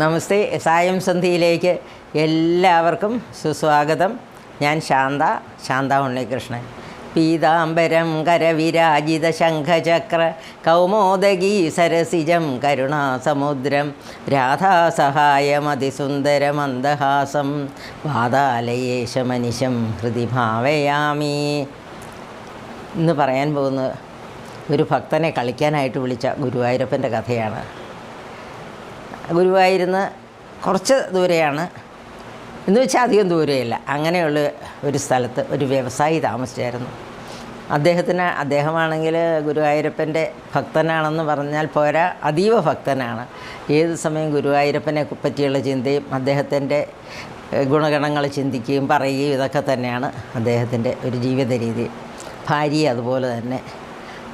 നമസ്തേ സായം സന്ധിയിലേക്ക് എല്ലാവർക്കും സുസ്വാഗതം. ഞാൻ ശാന്ത ശാന്ത ഉണ്ണികൃഷ്ണൻ. പീതാംബരം കരവിരാജിത ശംഖചക്ര കൗമോദഗി സരസിജം കരുണാസമുദ്രം രാധാസഹായമതിസുന്ദരമന്ദഹാസം വാതാലയേശമനിശം ഹൃദി ഭാവയാമി എന്ന് പറയാൻ പോകുന്നത് ഒരു ഭക്തനെ കളിക്കാനായിട്ട് വിളിച്ച ഗുരുവായൂരപ്പന്റെ കഥയാണ്. ഗുരുവായൂരിന്ന് കുറച്ച് ദൂരെയാണ്. എന്ന് വെച്ചാൽ അധികം ദൂരെയല്ല. അങ്ങനെയുള്ള ഒരു സ്ഥലത്ത് ഒരു വ്യവസായി താമസിച്ചായിരുന്നു. അദ്ദേഹത്തിന് അദ്ദേഹമാണെങ്കിൽ ഗുരുവായൂരപ്പന്റെ ഭക്തനാണെന്ന് പറഞ്ഞാൽ പോരാ അതീവ ഭക്തനാണ്. ഏത് സമയം ഗുരുവായൂരപ്പനെ പറ്റിയുള്ള ചിന്തയും അദ്ദേഹത്തിന്റെ ഗുണഗണങ്ങൾ ചിന്തിക്കുകയും പറയുകയും ഇതൊക്കെ തന്നെയാണ് അദ്ദേഹത്തിന്റെ ഒരു ജീവിത രീതി. ഭാര്യ അതുപോലെ തന്നെ.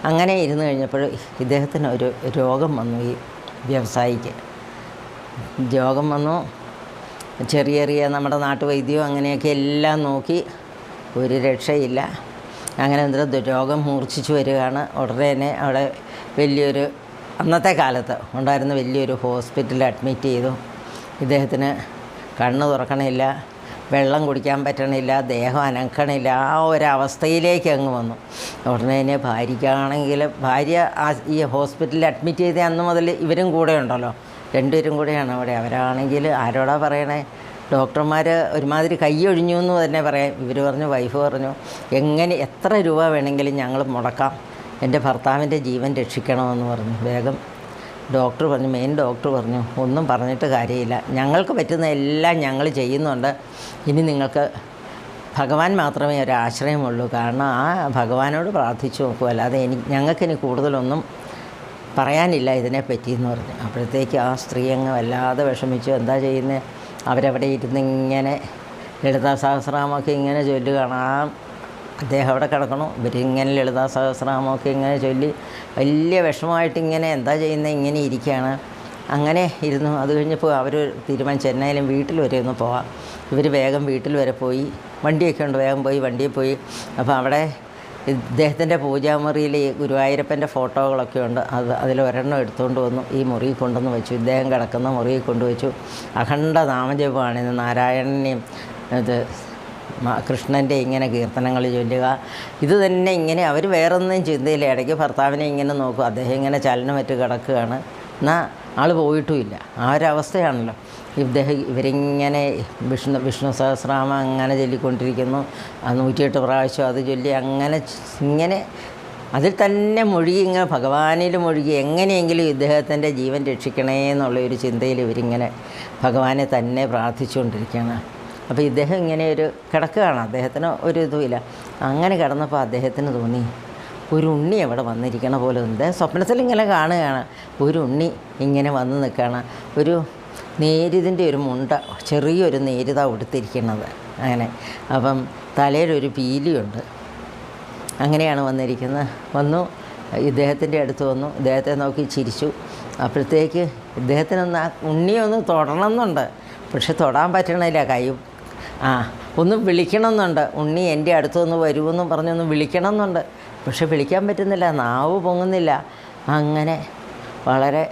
അങ്ങനെ ഇരുന്ന് കഴിഞ്ഞപ്പോൾ ഇദ്ദേഹത്തിന് ഒരു രോഗം വന്നു ഈ വ്യവസായിക്ക്. രോഗം വന്നു. ചെറിയ ചെറിയ നമ്മുടെ നാട്ടുവൈദ്യവും അങ്ങനെയൊക്കെ എല്ലാം നോക്കി ഒരു രക്ഷയില്ല. അങ്ങനെ എന്തൊരു രോഗം മൂർച്ഛിച്ചു വരികയാണ്. ഉടനെ തന്നെ അവിടെ വലിയൊരു അന്നത്തെ കാലത്ത് ഉണ്ടായിരുന്ന വലിയൊരു ഹോസ്പിറ്റലിൽ അഡ്മിറ്റ് ചെയ്തു. ഇദ്ദേഹത്തിന് കണ്ണ് തുറക്കണില്ല വെള്ളം കുടിക്കാൻ പറ്റണില്ല ദേഹം അനക്കണില്ല ആ ഒരവസ്ഥയിലേക്ക് അങ്ങ് വന്നു. ഉടനെ തന്നെ ഭാര്യയ്ക്കാണെങ്കിൽ ഭാര്യ ഈ ഹോസ്പിറ്റലിൽ അഡ്മിറ്റ് ചെയ്ത അന്ന് മുതൽ ഇവരും കൂടെ ഉണ്ടല്ലോ. രണ്ടുപേരും കൂടെയാണ് അവിടെ. അവരാണെങ്കിൽ ആരോടാ പറയണേ? ഡോക്ടർമാർ ഒരുമാതിരി കൈയൊഴിഞ്ഞു എന്ന് തന്നെ പറയാം. ഇവർ പറഞ്ഞു വൈഫ് പറഞ്ഞു എങ്ങനെ എത്ര രൂപ വേണമെങ്കിലും ഞങ്ങൾ മുടക്കാം. എന്റെ ഭർത്താവിന്റെ ജീവൻ രക്ഷിക്കണമെന്ന് പറഞ്ഞു. വേഗം ഡോക്ടർ പറഞ്ഞു മെയിൻ ഡോക്ടർ പറഞ്ഞു ഒന്നും പറഞ്ഞിട്ട് കാര്യമില്ല. ഞങ്ങൾക്ക് പറ്റുന്ന എല്ലാം ഞങ്ങൾ ചെയ്യുന്നുണ്ട്. ഇനി നിങ്ങൾക്ക് ഭഗവാൻ മാത്രമേ ഒരു ആശ്രയമുള്ളൂ. കാരണം ആ ഭഗവാനോട് പ്രാർത്ഥിച്ചു നോക്കൂ. അല്ലാതെ എനിക്ക് ഞങ്ങൾക്കിനി കൂടുതലൊന്നും പറയാനില്ല ഇതിനെപ്പറ്റി എന്ന് പറഞ്ഞു. അപ്പോഴത്തേക്ക് ആ സ്ത്രീ അങ്ങ് വല്ലാതെ വിഷമിച്ചു. എന്താ ചെയ്യുന്നത് അവരവിടെ ഇരുന്ന് ഇങ്ങനെ ലളിതാ സഹസ്രാമൊക്കെ ഇങ്ങനെ ചൊല്ലുകയാണ് ആ അദ്ദേഹം അവിടെ കിടക്കണു. ഇവരിങ്ങനെ ലളിതാ സഹസ്രാമൊക്കെ ഇങ്ങനെ ചൊല്ലി വലിയ വിഷമമായിട്ട് ഇങ്ങനെ എന്താ ചെയ്യുന്നത് ഇങ്ങനെ ഇരിക്കുകയാണ്. അങ്ങനെ ഇരുന്നു. അത് കഴിഞ്ഞപ്പോൾ അവർ തീരുമാനിച്ചു എന്നായാലും വീട്ടിൽ വരെ ഒന്ന് പോവാം. ഇവർ വേഗം വീട്ടിൽ വരെ പോയി. വണ്ടിയൊക്കെ ഉണ്ട്. വേഗം പോയി വണ്ടിയിൽ പോയി. അപ്പോൾ അവിടെ ഇദ്ദേഹത്തിന്റെ പൂജാമുറിയിൽ ഈ ഗുരുവായൂരപ്പന്റെ ഫോട്ടോകളൊക്കെ ഉണ്ട്. അത് അതിൽ ഒരെണ്ണം എടുത്തുകൊണ്ട് വന്നു. ഈ മുറി കൊണ്ടുവന്ന് വെച്ചു. ഇദ്ദേഹം കിടക്കുന്ന മുറിയിൽ കൊണ്ടുവച്ചു അഖണ്ഡ നാമജപമാണ് ഇത് നാരായണനെയും ഇത് കൃഷ്ണന്റെ ഇങ്ങനെ കീർത്തനങ്ങൾ ചൊല്ലുക. ഇത് തന്നെ ഇങ്ങനെ അവർ വേറൊന്നും ചിന്തയില്ല. ഇടയ്ക്ക് ഭർത്താവിനെ ഇങ്ങനെ നോക്കും. അദ്ദേഹം ഇങ്ങനെ ചലനം മറ്റു കിടക്കുകയാണ്. എന്നാൽ ആൾ പോയിട്ടുമില്ല. ആ ഒരവസ്ഥയാണല്ലോ ഇദ്ദേഹം ഇവരിങ്ങനെ വിഷ്ണു വിഷ്ണു സഹസ്രനാമം അങ്ങനെ ചൊല്ലിക്കൊണ്ടിരിക്കുന്നു. നൂറ്റിയെട്ട് പ്രാവശ്യം അത് ചൊല്ലി അങ്ങനെ ഇങ്ങനെ അതിൽ തന്നെ മുഴുകി ഇങ്ങനെ ഭഗവാനിൽ മുഴുകി എങ്ങനെയെങ്കിലും ഇദ്ദേഹത്തിന്റെ ജീവൻ രക്ഷിക്കണേ എന്നുള്ള ഒരു ചിന്തയിൽ ഇവരിങ്ങനെ ഭഗവാനെ തന്നെ പ്രാർത്ഥിച്ചുകൊണ്ടിരിക്കുകയാണ്. അപ്പോൾ ഇദ്ദേഹം ഇങ്ങനെ ഒരു കിടക്കുകയാണ്. അദ്ദേഹത്തിന് ഒരു ഇതുമില്ല. അങ്ങനെ കിടന്നപ്പോൾ അദ്ദേഹത്തിന് തോന്നി ഒരു ഉണ്ണി അവിടെ വന്നിരിക്കണ പോലെ ഉണ്ട്. സ്വപ്നത്തിൽ ഇങ്ങനെ കാണുകയാണ്. ഒരു ഉണ്ണി ഇങ്ങനെ വന്ന് നിൽക്കുകയാണ്. ഒരു നേരിതിന്റെ ഒരു മുണ്ട ചെറിയൊരു നേരിത ഉടുത്തിരിക്കുന്നത്. അങ്ങനെ. അപ്പം തലയിലൊരു പീലിയുണ്ട്. അങ്ങനെയാണ് വന്നിരിക്കുന്നത്. വന്നു. ഇദ്ദേഹത്തിന്റെ അടുത്ത് വന്നു. ഇദ്ദേഹത്തെ നോക്കി ചിരിച്ചു. അപ്പോഴത്തേക്ക് ഇദ്ദേഹത്തിനൊന്ന് ആ ഉണ്ണിയൊന്ന് തൊടണമെന്നുണ്ട്. പക്ഷെ തൊടാൻ പറ്റണില്ല. കൈ ആ ഒന്ന് വിളിക്കണമെന്നുണ്ട്. ഉണ്ണി എന്റെ അടുത്തൊന്ന് വരുമെന്നും പറഞ്ഞൊന്ന് വിളിക്കണമെന്നുണ്ട്. പക്ഷെ വിളിക്കാൻ പറ്റുന്നില്ല നാവ് പൊങ്ങുന്നില്ല. അങ്ങനെ വളരെ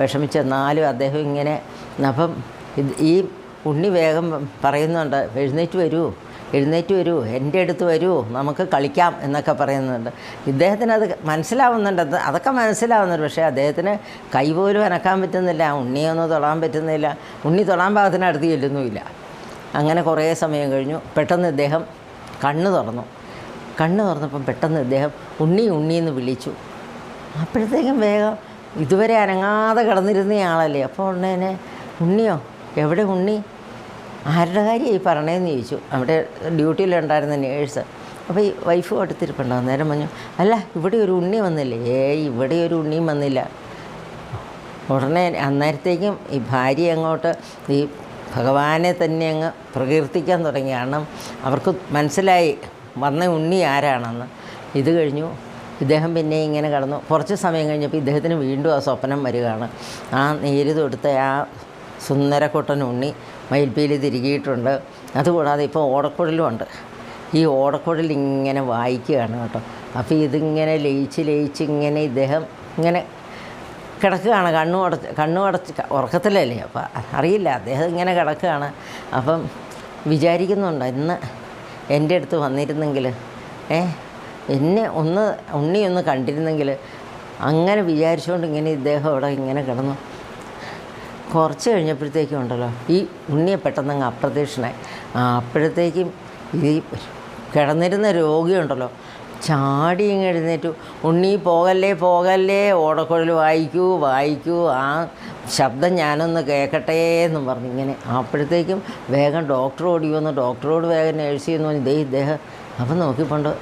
വിഷമിച്ചെന്നാലും അദ്ദേഹം ഇങ്ങനെ അപ്പം ഇത് ഈ ഉണ്ണി വേഗം പറയുന്നുണ്ട് എഴുന്നേറ്റ് വരൂ എഴുന്നേറ്റ് വരൂ എന്റെ അടുത്ത് വരൂ നമുക്ക് കളിക്കാം എന്നൊക്കെ പറയുന്നുണ്ട്. ഇദ്ദേഹത്തിന് അത് മനസ്സിലാവുന്നുണ്ട് അത് അതൊക്കെ മനസ്സിലാവുന്നുണ്ട്. പക്ഷേ അദ്ദേഹത്തിന് കൈപോലും അനക്കാൻ പറ്റുന്നില്ല ഉണ്ണിയൊന്നും തൊടാൻ പറ്റുന്നില്ല. ഉണ്ണി തൊടാൻ ഭാഗത്തിന് അടുത്ത് ചെല്ലുന്നുമില്ല. അങ്ങനെ കുറേ സമയം കഴിഞ്ഞു. പെട്ടെന്ന് ഇദ്ദേഹം കണ്ണ് തുറന്നു. കണ്ണ് തുറന്നപ്പം പെട്ടെന്ന് ഇദ്ദേഹം ഉണ്ണി ഉണ്ണി എന്ന് വിളിച്ചു. അപ്പോഴത്തേക്കും വേഗം ഇതുവരെ അനങ്ങാതെ കിടന്നിരുന്നയാളല്ലേ അപ്പോൾ ഉണ്ണേനെ ഉണ്ണിയോ എവിടെ ഉണ്ണി? ആരുടെ കാര്യം ഈ പറഞ്ഞതെന്ന് ചോദിച്ചു. അവിടെ ഡ്യൂട്ടിയിലുണ്ടായിരുന്ന നേഴ്സ്. അപ്പോൾ ഈ വൈഫ് അടുത്തിരിപ്പുണ്ടോ? നേരം പറഞ്ഞു അല്ല ഇവിടെ ഒരു ഉണ്ണി വന്നില്ലേ? ഏയ് ഇവിടെ ഒരു ഉണ്ണിയും വന്നില്ല. ഉടനെ അന്നേരത്തേക്കും ഈ ഭാര്യ അങ്ങോട്ട് ഈ ഭഗവാനെ തന്നെ അങ്ങ് പ്രകീർത്തിക്കാൻ തുടങ്ങി. കാരണം അവർക്ക് മനസ്സിലായി വന്ന ഉണ്ണി ആരാണെന്ന്. ഇത് കഴിഞ്ഞു. ഇദ്ദേഹം പിന്നെ ഇങ്ങനെ കടന്നു. കുറച്ച് സമയം കഴിഞ്ഞപ്പോൾ ഇദ്ദേഹത്തിന് വീണ്ടും ആ സ്വപ്നം വരികയാണ്. ആ നേര് തൊടുത്ത ആ സുന്ദരക്കുട്ടൻ ഉണ്ണി മയിൽപ്പീൽ തിരികിയിട്ടുണ്ട്. അതുകൂടാതെ ഇപ്പോൾ ഓടക്കുഴലും ഉണ്ട്. ഈ ഓടക്കുഴൽ ഇങ്ങനെ വായിക്കുകയാണ് കേട്ടോ. അപ്പോൾ ഇതിങ്ങനെ ലയിച്ച് ലയിച്ച് ഇങ്ങനെ ഇദ്ദേഹം ഇങ്ങനെ കിടക്കുകയാണ്. കണ്ണു അടച്ച് കണ്ണു അടച്ച് ഉറക്കത്തിലല്ലേ? അപ്പം അറിയില്ല. അദ്ദേഹം ഇങ്ങനെ കിടക്കുകയാണ്. അപ്പം വിചാരിക്കുന്നുണ്ട് ഇന്ന് എന്റെ അടുത്ത് വന്നിരുന്നെങ്കിൽ ഏ എന്നെ ഒന്ന് ഉണ്ണി ഒന്ന് കണ്ടിരുന്നെങ്കിൽ അങ്ങനെ വിചാരിച്ചുകൊണ്ട് ഇങ്ങനെ ഇദ്ദേഹം അവിടെ ഇങ്ങനെ കിടന്നു. കുറച്ച് കഴിഞ്ഞപ്പോഴത്തേക്കും ഉണ്ടല്ലോ ഈ ഉണ്ണിയെ പെട്ടെന്നങ്ങ് അപ്രത്യക്ഷനായി. അപ്പോഴത്തേക്കും ഈ കിടന്നിരുന്ന രോഗിയുണ്ടല്ലോ ചാടി ഇങ്ങ് എഴുന്നേറ്റു. ഉണ്ണി പോകല്ലേ പോകല്ലേ ഓടക്കുഴൽ വായിക്കൂ വായിക്കൂ ആ ശബ്ദം ഞാനൊന്ന് കേൾക്കട്ടെ എന്ന് പറഞ്ഞു. ഇങ്ങനെ അപ്പോഴത്തേക്കും വേഗം ഡോക്ടർ ഓടി വന്നു. ഡോക്ടറോട് വേഗം നേഴ്സ് ചെയ്യുന്നു ദേ ഇദ്ദേഹം അപ്പം നോക്കിപ്പോണ്ട്.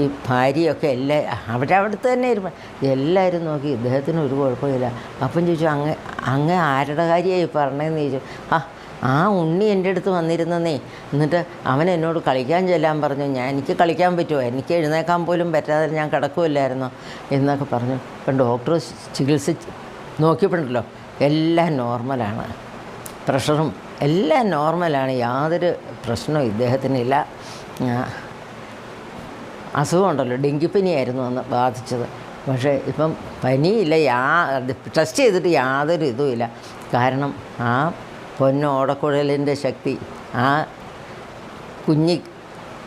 ഈ ഭാര്യയൊക്കെ എല്ലാ അവിടെ അവിടുത്തെ തന്നെ ഇരുമ്പോൾ എല്ലാവരും നോക്കി ഇദ്ദേഹത്തിന് ഒരു കുഴപ്പമില്ല. അപ്പം ചോദിച്ചു അങ്ങ് അങ്ങ് ആരുടെ കാര്യമായി പറഞ്ഞതെന്ന് ചോദിച്ചു? ആ ആ ഉണ്ണി എന്റെ അടുത്ത് വന്നിരുന്നേ എന്നിട്ട് അവൻ എന്നോട് കളിക്കാൻ ചെല്ലാൻ പറഞ്ഞു. ഞാൻ എനിക്ക് കളിക്കാൻ പറ്റുമോ എനിക്ക് എഴുന്നേക്കാൻ പോലും പറ്റാതെ ഞാൻ കിടക്കുമില്ലായിരുന്നു എന്നൊക്കെ പറഞ്ഞു. ഇപ്പം ഡോക്ടർ ചികിത്സിച്ച് നോക്കിയപ്പോഴല്ലോ എല്ലാം നോർമലാണ്. പ്രഷറും എല്ലാം നോർമലാണ്. യാതൊരു പ്രശ്നവും ഇദ്ദേഹത്തിനില്ല അസുഖമുണ്ടല്ലോ. ഡെങ്കിപ്പനിയായിരുന്നു അന്ന് ബാധിച്ചത്. പക്ഷേ ഇപ്പം പനിയില്ല. യാ ടെസ്റ്റ് ചെയ്തിട്ട് യാതൊരു ഇതുമില്ല. കാരണം ആ പൊന്നോടക്കുഴലിന്റെ ശക്തി. ആ കുഞ്ഞി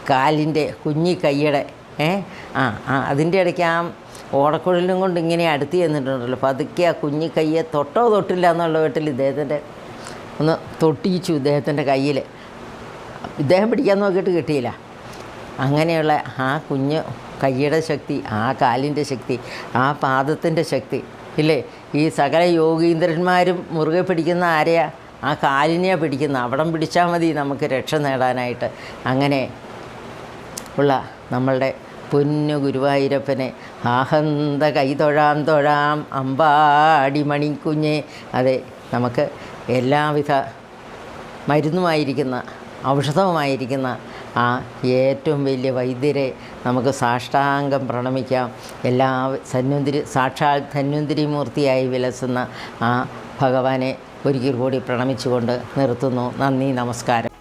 കാലിന്റെ കുഞ്ഞി കൈയുടെ ഏ? ആ ആ അതിന്റെ ഇടയ്ക്ക് ആ ഓടക്കുഴലും കൊണ്ട് ഇങ്ങനെ അടുത്ത് ചെന്നിട്ടുണ്ടല്ലോ. പതുക്കെ ആ കുഞ്ഞി കയ്യെ തൊട്ടോ തൊട്ടില്ല എന്നുള്ള വീട്ടിൽ ഇദ്ദേഹത്തിന്റെ ഒന്ന് തൊട്ടിച്ചു ഇദ്ദേഹത്തിന്റെ കയ്യിൽ. ഇദ്ദേഹം പിടിക്കാൻ നോക്കിയിട്ട് കിട്ടിയില്ല. അങ്ങനെയുള്ള ആ കുഞ്ഞ് കൈയുടെ ശക്തി ആ കാലിന്റെ ശക്തി ആ പാദത്തിന്റെ ശക്തി ഇല്ലേ? ഈ സകല യോഗീന്ദ്രന്മാരും മുറുകെ പിടിക്കുന്ന ആരെയാ? ആ കാലിനെയാണ് പിടിക്കുന്നത്. അവിടം പിടിച്ചാൽ മതി നമുക്ക് രക്ഷ നേടാനായിട്ട്. അങ്ങനെ ഉള്ള നമ്മളുടെ പൊന്നു ഗുരുവായൂരപ്പനെ ആഹന്ത കൈ തൊഴാം തൊഴാം അമ്പാടി മണിക്കുഞ്ഞെ. അതെ നമുക്ക് എല്ലാവിധ മരുന്നുമായിരിക്കുന്ന ഔഷധവുമായിരിക്കുന്ന ആ ഏറ്റവും വലിയ വൈദ്യരെ നമുക്ക് സാഷ്ടാംഗം പ്രണമിക്കാം. എല്ലാ സന്വന്തിരി സാക്ഷാൽ ധന്വന്തിരി മൂർത്തിയായി വിലസുന്ന ആ ഭഗവാനെ ഒരിക്കൽ കൂടി പ്രണമിച്ചുകൊണ്ട് നിർത്തുന്നു. നന്ദി നമസ്കാരം.